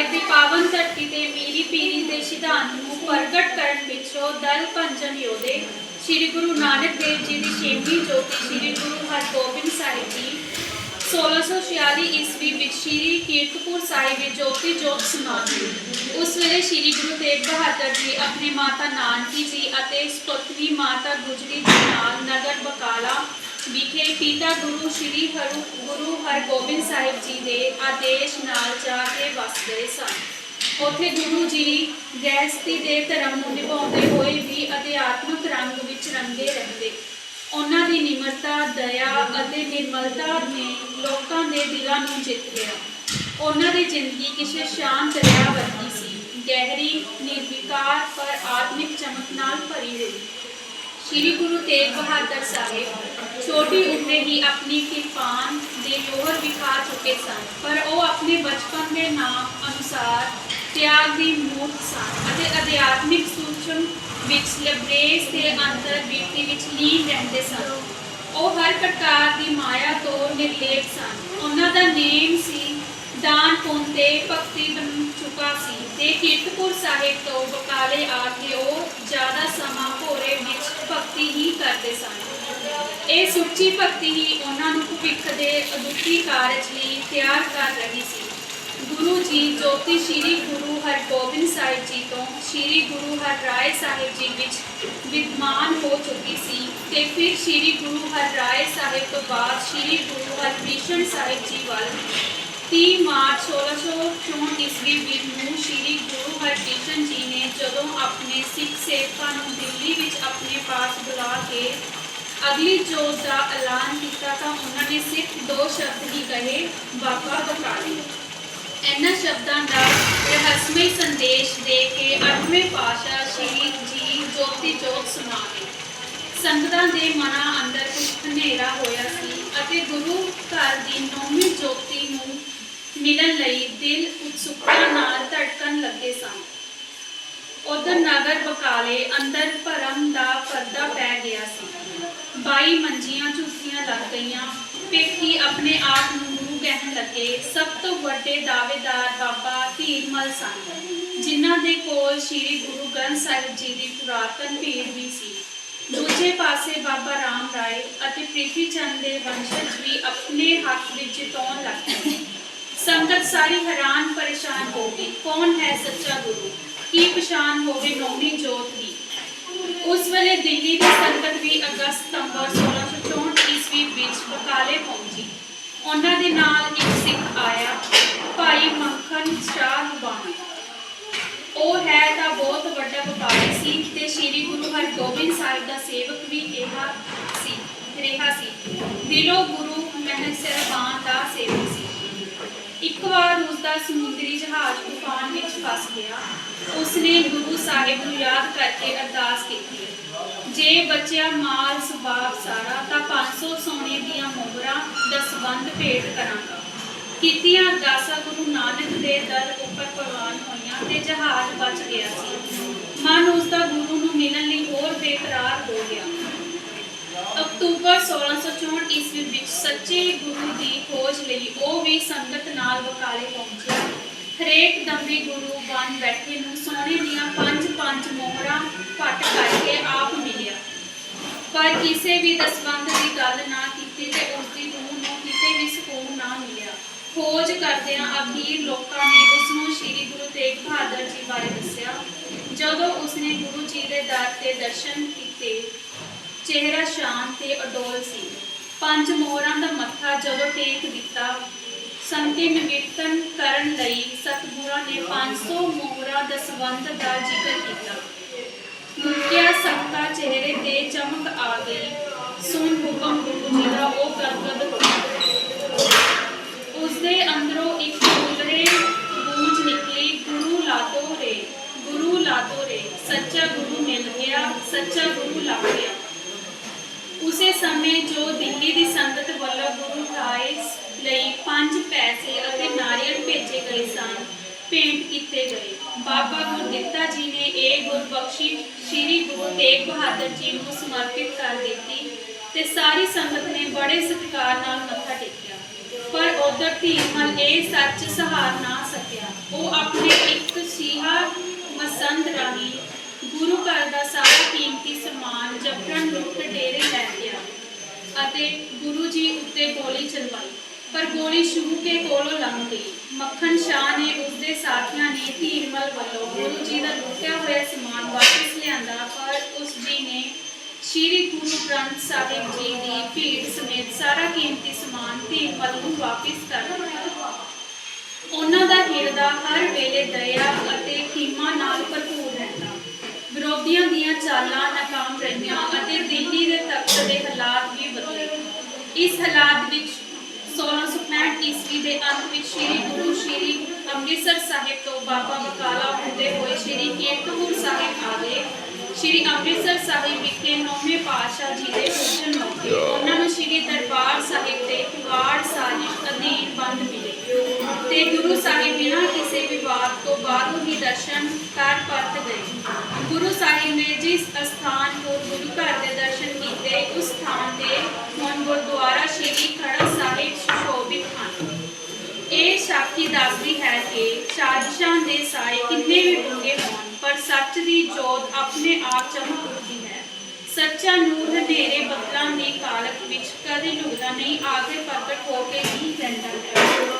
ਸਾਹਿਬ ਦੀ ਪਾਵਨ ਧਰਤੀ ਤੇ ਮੀਰੀ ਪੀਰੀ ਦੇ ਸਿਧਾਂਤ ਨੂੰ ਪ੍ਰਗਟ ਕਰਨ ਪਿੱਛੋਂ ਦਲ ਪੰਜਨ ਯੋਧੇ ਸ੍ਰੀ ਗੁਰੂ ਨਾਨਕ ਦੇਵ ਜੀ ਦੀ ਛੇਵੀਂ ਜੋਤੀ ਸ੍ਰੀ ਗੁਰੂ ਹਰਗੋਬਿੰਦ ਸਾਹਿਬ ਜੀ 1646 ਈਸਵੀ ਵਿੱਚ ਸ੍ਰੀ ਕੀਰਤਪੁਰ ਸਾਹਿਬ ਵਿੱਚ ਜੋਤੀ ਜੋਤ ਸਮਾਪਤੀ ਉਸ ਵੇਲੇ ਸ੍ਰੀ ਗੁਰੂ ਤੇਗ ਬਹਾਦਰ ਜੀ ਆਪਣੇ ਮਾਤਾ ਨਾਨਕੀ ਜੀ ਅਤੇ ਸੁਪਤਨੀ ਮਾਤਾ ਗੁਜਰੀ ਜੀ ਨਾਲ ਨਗਰ ਬਕਾਲਾ ਵਿਖੇ ਪਿਤਾ ਗੁਰੂ ਸ੍ਰੀ ਹਰੂ, ਗੁਰੂ ਹਰਗੋਬਿੰਦ ਸਾਹਿਬ ਜੀ ਦੇ ਆਦੇਸ਼ ਨਾਲ ਜਾ ਕੇ ਵਸ ਗਏ ਸਨ। ਉੱਥੇ ਗੁਰੂ ਜੀ ਗ੍ਰਹਿਸਥੀ ਦੇ ਧਰਮ ਨੂੰ ਨਿਭਾਉਂਦੇ ਹੋਏ ਵੀ ਅਧਿਆਤਮਕ ਰੰਗ ਵਿੱਚ ਰੰਗੇ ਰਹਿੰਦੇ। ਉਹਨਾਂ ਦੀ ਨਿਮਰਤਾ, ਦਇਆ ਅਤੇ ਨਿਰਮਲਤਾ ਨੇ ਲੋਕਾਂ ਦੇ ਦਿਲਾਂ ਨੂੰ ਜਿੱਤ ਲਿਆ। ਉਹਨਾਂ ਦੀ ਜ਼ਿੰਦਗੀ ਕਿਸੇ ਸ਼ਾਂਤ ਦਰਿਆ ਵਰਗੀ ਸੀ। ਗਹਿਰੀ, ਨਿਰਵਿਕਾਰ ਪਰ ਆਤਮਿਕ ਚਮਕ ਨਾਲ ਭਰੀ ਹੋਈ। ਸ਼੍ਰੀ ਗੁਰੂ ਤੇਗ ਬਹਾਦਰ ਸਾਹਿਬ ਛੋਟੀ ਉਮਰੇ ਹੀ ਆਪਣੀ ਕਿਰਪਾਨ ਦੇ ਜੋਹਰ ਵਿਖਾ ਚੁੱਕੇ ਸਨ, ਪਰ ਉਹ ਆਪਣੇ ਬਚਪਨ ਦੇ ਨਾਮ ਅਨੁਸਾਰ ਤਿਆਗ ਦੀ ਮੂਰਤ ਸਨ ਅਤੇ ਅਧਿਆਤਮਿਕ ਸੂਚਮ ਵਿੱਚ ਲਬਰੇਸ ਦੇ ਅੰਤਰ ਬਿਰਤੀ ਵਿੱਚ ਲੀਨ ਰਹਿੰਦੇ ਸਨ। ਉਹ ਹਰ ਪ੍ਰਕਾਰ ਦੀ ਮਾਇਆ ਤੋਂ ਨਿਰਲੇਪ ਸਨ। ਉਹਨਾਂ ਦਾ ਦਾਨ ਪੁੰਨ ਤੇ ਭਗਤੀ ਬਣ ਚੁੱਕਾ ਸੀ ਤੇ ਕੀਰਤਪੁਰ ਸਾਹਿਬ ਤੋਂ ਬਕਾਲੇ ਆ ਕੇ ਉਹ ਜ਼ਿਆਦਾ ਸਮਾਂ ਭੋਰੇ ਵਿੱਚ ਭਗਤੀ ਹੀ ਕਰਦੇ ਸਨ। ਇਹ ਸੁੱਚੀ ਭਗਤੀ ਹੀ ਉਹਨਾਂ ਨੂੰ ਭਵਿੱਖ ਦੇ ਅਦੁੱਤੀ ਕਾਰਜ ਲਈ ਤਿਆਰ ਕਰ ਰਹੀ ਸੀ। ਗੁਰੂ ਜੀ ਜੋਤੀ ਸ੍ਰੀ ਗੁਰੂ ਹਰਗੋਬਿੰਦ ਸਾਹਿਬ ਜੀ ਤੋਂ ਸ੍ਰੀ ਗੁਰੂ ਹਰਰਾਏ ਸਾਹਿਬ ਜੀ ਵਿੱਚ ਵਿਦਮਾਨ ਹੋ ਚੁੱਕੀ ਸੀ ਤੇ ਫਿਰ ਸ੍ਰੀ ਗੁਰੂ ਹਰਰਾਏ ਸਾਹਿਬ ਤੋਂ ਬਾਅਦ ਸ੍ਰੀ ਗੁਰੂ ਹਰਕ੍ਰਿਸ਼ਨ ਸਾਹਿਬ ਜੀ ਵੱਲ 30 ਮਾਰਚ 1664 ਈਸਵੀ ਵਿੱਚ ਨੂੰ ਸ੍ਰੀ ਗੁਰੂ ਹਰਕ੍ਰਿਸ਼ਨ ਜੀ ਨੇ ਜਦੋਂ ਆਪਣੇ ਸਿੱਖ ਸੇਵਕਾਂ ਨੂੰ ਦਿੱਲੀ ਵਿੱਚ ਆਪਣੇ ਪਾਸ ਬੁਲਾ ਕੇ ਅਗਲੀ ਜੋਤ ਦਾ ਐਲਾਨ ਕੀਤਾ ਤਾਂ ਉਹਨਾਂ ਨੇ ਸਿਰਫ ਦੋ ਸ਼ਬਦ ਹੀ ਕਹੇ, ਬਾਬਾ ਬਕਾਲੀ ਇਹਨਾਂ ਸ਼ਬਦਾਂ ਦਾ ਰਹੱਸਮਈ ਸੰਦੇਸ਼ ਦੇ ਕੇ ਅੱਠਵੇਂ ਪਾਤਸ਼ਾਹ ਸ਼੍ਰੀ ਜੀ ਜੋਤੀ ਜੋਤ ਸਮਾ ਗਏ। ਸੰਗਤਾਂ ਦੇ ਮਨਾਂ ਅੰਦਰ ਕੁਝ ਹਨੇਰਾ ਹੋਇਆ ਸੀ ਅਤੇ ਗੁਰੂ ਘਰ ਦੀ ਨੌਵੀਂ ਜੋਤੀ ਨੂੰ ਮਿਲਣ ਲਈ ਦਿਲ ਉਤਸੁਕਤਾ ਨਾਲ ਧੜਕਣ ਲੱਗੇ ਸਨ ਉਧਰ ਨਗਰ ਬਕਾਲੇ ਅੰਦਰ ਭਰਮ ਦਾ ਪਰਦਾ ਪੈ ਗਿਆ ਸੀ। ਬਾਈ ਮੰਜੀਆਂ ਝੂਠੀਆਂ ਲੱਗ ਗਈਆਂ। ਪੇਖੀ ਆਪਣੇ ਆਪ ਨੂੰ ਗੁਰੂ ਕਹਿਣ ਲੱਗੇ। ਸਭ ਤੋਂ ਵੱਡੇ ਦਾਅਵੇਦਾਰ ਬਾਬਾ ਧੀਰਮਲ ਸਨ, ਜਿਨ੍ਹਾਂ ਦੇ ਕੋਲ ਸ੍ਰੀ ਗੁਰੂ ਗ੍ਰੰਥ ਸਾਹਿਬ ਜੀ ਦੀ ਪੁਰਾਤਨ ਭੀੜ ਵੀ ਸੀ। ਦੂਜੇ ਪਾਸੇ ਬਾਬਾ ਰਾਮ ਰਾਏ ਅਤੇ ਪ੍ਰੀਤੀ ਚੰਦ ਦੇ ਵੰਸ਼ਜ ਵੀ ਆਪਣੇ ਹੱਕ ਵਿੱਚ ਜਿਤਾਉਣ ਲੱਗ ਪਏ। ਸੰਗਤ ਸਾਰੀ ਹੈਰਾਨ ਪਰੇਸ਼ਾਨ ਹੋ ਗਈ। ਕੌਣ ਹੈ ਸੱਚਾ ਗੁਰੂ? ਕੀ ਪਛਾਣ ਹੋਵੇ ਨੌਵੀਂ ਜੋਤ ਦੀ? ਉਸ ਵੇਲੇ ਦਿੱਲੀ ਦੀ ਸੰਗਤ ਵੀ ਅਗਸਤ, ਸਤੰਬਰ 1664 ਈਸਵੀ ਵਿੱਚ ਬਕਾਲੇ ਪਹੁੰਚੀ। ਉਹਨਾਂ ਦੇ ਨਾਲ ਇੱਕ ਸਿੱਖ ਆਇਆ, ਭਾਈ ਮੱਖਣ ਸ਼ਾਹ ਲੁਬਾਣੀ ਉਹ ਹੈ ਤਾਂ ਬਹੁਤ ਵੱਡਾ ਵਪਾਰੀ ਸੀ ਤੇ ਸ੍ਰੀ ਗੁਰੂ ਹਰਗੋਬਿੰਦ ਸਾਹਿਬ ਦਾ ਸੇਵਕ ਵੀ ਕਿਹਾ ਸੀ, ਰਿਹਾ ਸੀ। ਦਿਲੋਂ ਗੁਰੂ ਮਹਿਲ ਦਾ ਸੇਵਕ ਸੀ। ਇੱਕ ਵਾਰ ਉਸ ਦਾ ਸਮੁੰਦਰੀ ਜਹਾਜ਼ ਤੂਫਾਨ ਵਿੱਚ ਫਸ ਗਿਆ। ਉਸਨੇ ਗੁਰੂ ਸਾਹਿਬ ਨੂੰ ਯਾਦ ਕਰਕੇ ਅਰਦਾਸ ਕੀਤੀ। ਜੇ ਬਚਿਆ ਮਾਲ ਸਬਾਬ ਸਾਰਾ, ਤਾਂ 500 ਸੋਨੇ ਦੀਆਂ ਮੋਹਰਾਂ ਦਸਵੰਧ ਭੇਟ ਕਰਾਂਗਾ। ਕੀਤੀਆਂ ਅਰਦਾਸਾਂ ਗੁਰੂ ਨਾਨਕ ਦੇ ਦਰ ਉੱਪਰ ਪ੍ਰਵਾਨ ਹੋਈਆਂ ਤੇ ਜਹਾਜ਼ ਬਚ ਗਿਆ ਸੀ। ਮਨ ਉਸ ਦਾ ਗੁਰੂ ਨੂੰ ਮਿਲਣ ਲਈ ਹੋਰ ਬੇਕਰਾਰ ਹੋ ਗਿਆ। ਅਕਤੂਬਰ 1664 ਈਸਵੀ ਵਿੱਚ ਸੱਚੇ ਗੁਰੂ ਦੀ ਖੋਜ ਲਈ ਉਹ ਵੀ ਸੰਗਤ ਨਾਲ ਵਕਾਲੇ ਪਹੁੰਚਿਆ। ਹਰੇਕ ਦੰਬੀ ਗੁਰੂ ਬਣ ਬੈਠੇ ਨੂੰ ਸੋਨੇ ਦੀਆਂ ਪੰਜ ਪੰਜ ਮੋਹਰਾਂ ਪੱਟ ਕਰਕੇ ਆਪ ਮਿਲਿਆ। ਪਰ ਕਿਸੇ ਵੀ ਦਸਵੰਧ ਦੀ ਗੱਲ ਨਾ ਕੀਤੀ ਤੇ ਉਸ ਦੀ ਰੂਹ ਨੂੰ ਕਿਤੇ ਵੀ ਸਕੂਨ ਨਾ ਮਿਲਿਆ। ਖੋਜ ਕਰਦਿਆਂ ਅਖੀਰ ਲੋਕਾਂ ਨੇ ਉਸ ਨੂੰ ਸ੍ਰੀ ਗੁਰੂ ਤੇਗ ਬਹਾਦਰ ਜੀ ਬਾਰੇ ਦੱਸਿਆ। ਜਦੋਂ ਉਸਨੇ ਗੁਰੂ ਜੀ ਦੇ ਦਰ ਤੇ ਦਰਸ਼ਨ ਕੀਤੇ, ਚਿਹਰਾ ਸ਼ਾਂਤ ਤੇ ਅਡੋਲ ਸੀ। ਪੰਜ ਮੋਹਰਾਂ ਦਾ ਮੱਥਾ ਜਦੋਂ ਟੇਕ ਦਿੱਤਾ ਸੰਕਿਨ ਵਿਰਤਨ ਕਰਨ ਲਈ ਸਤਿਗੁਰਾਂ ਨੇ 500 ਮੋਹਰਾਂ ਦਸਵੰਧ ਦਾ ਜ਼ਿਕਰ ਕੀਤਾ। ਮੁਕਿਆ ਸੰਤਾ ਚਿਹਰੇ ਤੇ ਚਮਕ ਆ ਗਈ। ਸੁਣ ਹੁਕਮ ਗੁਰੂ ਜੀ ਦਾ ਉਹ ਗਦਗਦ ਉਸਦੇ ਅੰਦਰੋਂ ਇੱਕ ਉਗਰੇ ਗੂੰਜ ਨਿਕਲੀ ਗੁਰੂ ਲਾਦੋ ਰੇ ਗੁਰੂ ਲਾਦੋ ਰੇ ਸੱਚਾ ਗੁਰੂ ਮਿਲ ਗਿਆ ਸੱਚਾ ਗੁਰੂ ਲੱਭ ਗਿਆ ਉਸੇ ਸਮੇਂ ਜੋ ਦਿੱਲੀ ਦੀ ਸੰਗਤ ਵੱਲੋਂ ਗੁਰੂ ਰਾਇਸ ਲਈ ਪੰਜ ਪੈਸੇ ਅਤੇ ਨਾਰੀਅਲ ਭੇਜੇ ਗਏ ਸਨ। ਭੇਂਟ ਕੀਤੇ ਗਏ। ਬਾਬਾ ਗੁਰਦਿੱਤਾ ਜੀ ਨੇ ਇਹ ਗੁਰਬਖਸ਼ੀ ਸ੍ਰੀ ਗੁਰੂ ਤੇਗ ਬਹਾਦਰ ਜੀ ਨੂੰ ਸਮਰਪਿਤ ਕਰ ਦਿੱਤੀ ਤੇ ਸਾਰੀ ਸੰਗਤ ਨੇ ਬੜੇ ਸਤਿਕਾਰ ਨਾਲ ਮੱਥਾ ਟੇਕਿਆ। ਪਰ ਉਧਰ ਧੀਰਮਲ ਇਹ ਸੱਚ ਸਹਾਰ ਨਾ ਸਕਿਆ। ਉਹ ਆਪਣੇ ਇੱਕ ਸੀਹਾ ਮਸੰਦ ਰਾਹੀਂ ਗੁਰੂ ਘਰ ਦਾ ਸਾਰਾ ਕੀਮਤੀ ਸਮਾਨ ਜਬਰਨ ਲੁੱਟ ਡੇਰੇ ਲੈ ਗਿਆ ਅਤੇ ਗੁਰੂ ਜੀ ਉੱਤੇ ਗੋਲੀ ਚਲਵਾਈ। ਪਰ ਗੋਲੀ ਸ਼ੂ ਕੇ ਕੋਲੋਂ ਲੰਘ ਗਈ। ਮੱਖਣ ਸ਼ਾਹ ਨੇ ਉਸਦੇ ਸਾਥੀਆਂ ਨੇ ਧੀਰਮਲ ਵੱਲੋਂ ਗੁਰੂ ਜੀ ਦਾ ਲੁੱਟਿਆ ਹੋਇਆ ਸਮਾਨ ਵਾਪਸ ਲਿਆਂਦਾ, ਪਰ ਉਸ ਜੀ ਨੇ ਸ਼੍ਰੀ ਗੁਰੂ ਗ੍ਰੰਥ ਸਾਹਿਬ ਜੀ ਦੀ ਭੀੜ ਸਮੇਤ ਸਾਰਾ ਕੀਮਤੀ ਸਮਾਨ ਧੀਰਮਲ ਨੂੰ ਵਾਪਸ ਕਰ ਦਿੱਤਾ। ਉਹਨਾਂ ਦਾ ਹਿਰਦਾ ਹਰ ਵੇਲੇ ਦਇਆ ਅਤੇ ਖਿਮਾ ਨਾਲ ਭਰਪੂਰ ਰਹਿੰਦਾ। ਵਿਰੋਧੀਆਂ ਦੀਆਂ ਚਾਲਾਂ ਨਾਕਾਮ ਰਹੀਆਂ ਅਤੇ ਦਿੱਲੀ ਦੇ ਤਖਤ ਦੇ ਹਾਲਾਤ ਵੀ ਬਦਲੇ। ਇਸ ਹਾਲਾਤ ਵਿੱਚ 1665 ਈਸਵੀ ਦੇ ਅੰਤ ਵਿੱਚ ਸ੍ਰੀ ਗੁਰੂ ਸ੍ਰੀ ਅੰਮ੍ਰਿਤਸਰ ਸਾਹਿਬ ਤੋਂ ਬਾਬਾ ਬਕਾਲਾ ਹੁੰਦੇ ਹੋਏ ਸ੍ਰੀ ਕੀਰਤਪੁਰ ਸਾਹਿਬ ਆ ਗਏ ਸ੍ਰੀ ਅੰਮ੍ਰਿਤਸਰ ਸਾਹਿਬ ਵਿਖੇ ਨੌਵੇਂ ਪਾਤਸ਼ਾਹ ਜੀ ਦੇ ਪੂਜਨ ਮੌਕੇ ਉਹਨਾਂ ਨੂੰ ਸ੍ਰੀ ਦਰਬਾਰ ਸਾਹਿਬ ਦੇ ਪੁਗਾੜ ਸਾਜ਼ਿਸ਼ ਅਧੀਨ ਬੰਦ ਮਿਲੇ ਤੇ ਗੁਰੂ ਸਾਹਿਬ ਬਿਨਾਂ ਕਿਸੇ ਵਿਵਾਦ ਤੋਂ ਬਾਹਰੋਂ ਹੀ ਦਰਸ਼ਨ ਕਰ ਪਰਤ ਗਏ ਗੁਰੂ ਸਾਹਿਬ ਨੇ ਜਿਸ ਅਸਥਾਨ ਤੋਂ ਗੁਰੂ ਘਰ ਦੇ ਦਰਸ਼ਨ ਕੀਤੇ ਉਸ ਸਥਾਨ ਤੇ ਹੁਣ ਗੁਰਦੁਆਰਾ ਸ੍ਰੀ ਖੜਾ ਸਾਹਿਬ ਸੁਸ਼ੋਭਿਤ ਹਨ ਇਹ ਸਾਖੀ ਦੱਸਦੀ ਹੈ ਕਿ ਸਾਜ਼ਿਸ਼ਾਂ ਦੇ ਸਾਏ ਕਿੰਨੇ ਵੀ ਡੂੰਘੇ ਹੋਣ, ਪਰ ਸੱਚ ਦੀ ਜੋਤ ਆਪਣੇ ਆਪ ਚਮਕ ਉੱਠਦੀ ਹੈ। ਸੱਚਾ ਨੂਰ ਹਨੇਰੇ ਬੱਦਲਾਂ ਦੀ ਕਾਲਕ ਵਿੱਚ ਕਦੇ ਲੁਕਦਾ ਨਹੀਂ ਆਗੇ ਪ੍ਰਗਟ ਹੋ ਕੇ ਹੀ ਰਹਿੰਦਾ ਹੈ।